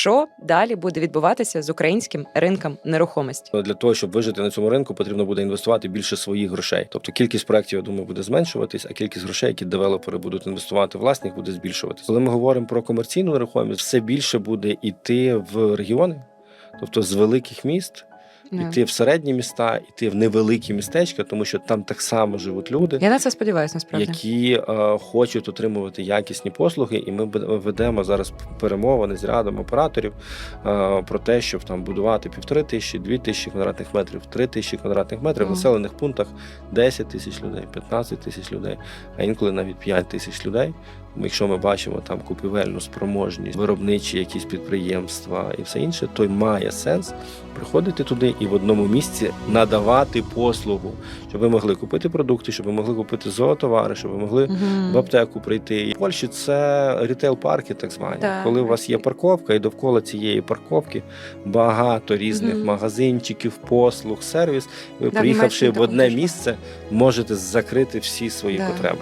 Що далі буде відбуватися з українським ринком нерухомості? Для того, щоб вижити на цьому ринку, потрібно буде інвестувати більше своїх грошей. Тобто кількість проєктів, я думаю, буде зменшуватись, а кількість грошей, які девелопери будуть інвестувати власних, буде збільшуватись. Коли ми говоримо про комерційну нерухомість, все більше буде йти в регіони, тобто з великих міст. Іти в середні міста, іти в невеликі містечка, тому що там так само живуть люди, Я на це сподіваюся, насправді. які е, хочуть отримувати якісні послуги, і ми ведемо зараз перемовини з рядом операторів е, про те, щоб там будувати півтори тисячі, дві тисячі квадратних метрів, три тисячі квадратних метрів в населених пунктах 10 тисяч людей, 15 тисяч людей, а інколи навіть 5 тисяч людей. Якщо ми бачимо там купівельну спроможність, виробничі якісь підприємства і все інше, то й має сенс приходити туди і в одному місці надавати послугу, щоб ви могли купити продукти, щоб ви могли купити зоотовари, щоб ви могли Мгм. в аптеку прийти. І в Польщі це рітейл-парки, так звані. Так. Коли у вас є парковка, і довкола цієї парковки багато різних Мгм. магазинчиків, послуг, сервіс. Ви Да, приїхавши в одне місце, можете закрити всі свої Да. потреби.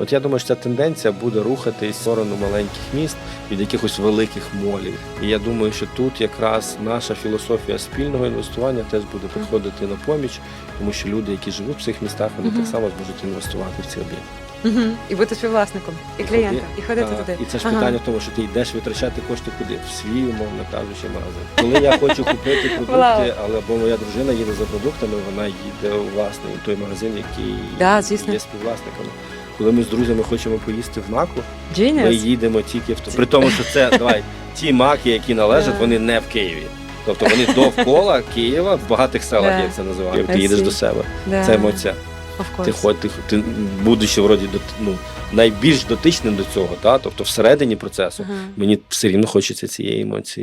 От я думаю, що ця тенденція буде рухатись в сторону маленьких міст від якихось великих молів. І я думаю, що тут якраз наша філософія спільного інвестування теж буде приходити на поміч, тому що люди, які живуть в цих містах, вони так само зможуть інвестувати в ці об'єкти. Мгм. І бути співвласником, і клієнтом, і ходити Так, туди. І це ж Ага. питання в тому, що ти йдеш витрачати кошти куди? В свій, умовно кажучи, магазин. Коли я хочу купити продукти, але або моя дружина їде за продуктами, вона їде у власний той магазин, який Да, є співвласниками. Коли ми з друзями хочемо поїсти в маку, ми їдемо тільки в то. При тому, що це давай ті маки, які належать, вони не в Києві. Тобто вони довкола Києва в багатих селах, Да. як це називають. I Ти їдеш see. до себе. Да. Це емоція. Of course. Ти хоч ти, ти будучи вроді до ну найбільш дотичним до цього, та тобто всередині процесу, Ага. мені все рівно хочеться цієї емоції.